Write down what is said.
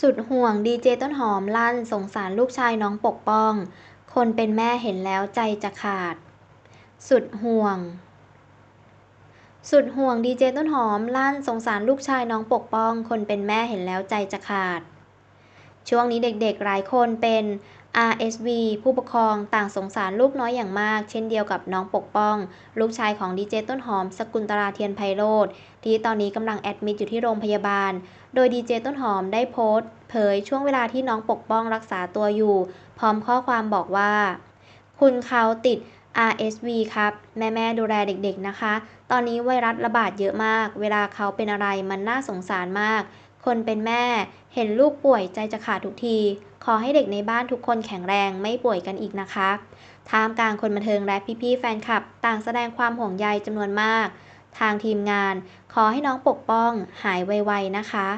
สุดห่วงดีเจต้นหอมลั่นสงสารลูกชายน้องปกป้อง คนเป็นแม่เห็นแล้วใจจะขาด สุดห่วง สุดห่วงดีเจต้นหอมลั่นสงสารลูกชายน้องปกป้อง คนเป็นแม่เห็นแล้วใจจะขาด ช่วงนี้เด็กๆหลายคนเป็น RSV ผู้ปกครองต่างสงสารลูกน้อยอย่างมาก เช่นเดียวกับน้องปกป้อง ลูกชายของดีเจต้นหอม สกุลตราเทียนไพโรธที่ตอนนี้กำลังแอดมิดอยู่ที่โรงพยาบาล โดยดีเจต้นหอมได้โพสต์ เผยช่วงเวลาที่น้องปกป้องรักษาตัวอยู่ พร้อมข้อความบอกว่า คุณเขาติด RSV ครับ แม่ๆดูแลเด็กๆนะคะ ตอนนี้ไวรัสระบาดเยอะมาก เวลาเขาเป็นอะไรมันน่าสงสารมาก คนเป็นแม่เห็นลูกป่วยใจจะขาดทุกที ขอให้เด็กในบ้านทุกคนแข็งแรงไม่ป่วยกันอีกนะคะท่ามกลางคนบันเทิงและพี่ๆแฟนคลับ ต่างแสดงความห่วงใยจำนวนมาก ทางทีมงาน ขอให้น้องปกป้องหายไวๆนะคะ